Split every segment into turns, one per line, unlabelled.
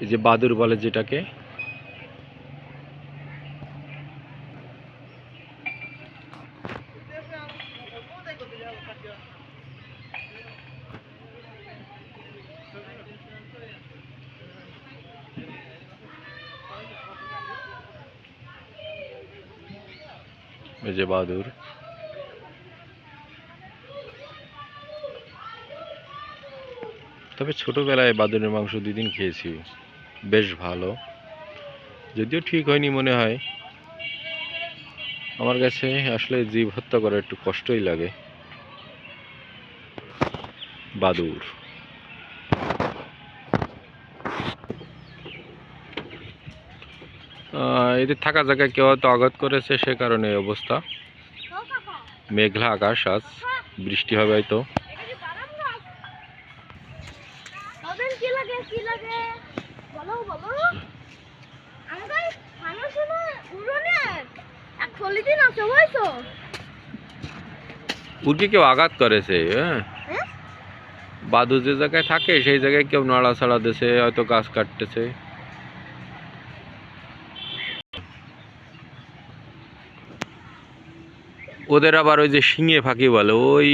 এই যে বাদুর বলে যেটাকে। যে বাদুর। তবে ছোটবেলায় বাদুরের মাংস দুদিন খেয়েছি। বেশ ভালো। যদিও ঠিক হয়নি মনে হয়। আমার কাছে আসলে জীব হত্যা করা একটু কষ্টই লাগে। বাদুর। এদের থাকা জায়গায় কেউ হয়তো আঘাত করেছে সে কারণে অবস্থা। মেঘলা আকাশ, আজ বৃষ্টি হবে হয়তো।
বলো বলো। আমাদের খানা শোনা এক চল্লিশ দিন আছে বুঝছ?
উর্কে কেউ আঘাত করেছে হ্যাঁ?
হ্যাঁ?
বাদু যে জায়গায় থাকে সেই জায়গায় কেউ নাড়াচাড়া দিছে হয়তো গাছ কাটতেছে। ওদের আবার ওই যে শিঙে ফাঁকি বলে ওই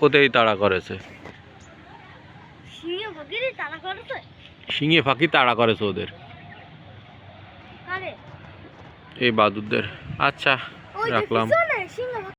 ওতেই তাড়া করেছে।
সিংহে ভগিরি তারা করেছে?
শিঙে ফাঁকি তাড়া করেছে ওদের এই বাদুরদের। আচ্ছা রাখলাম।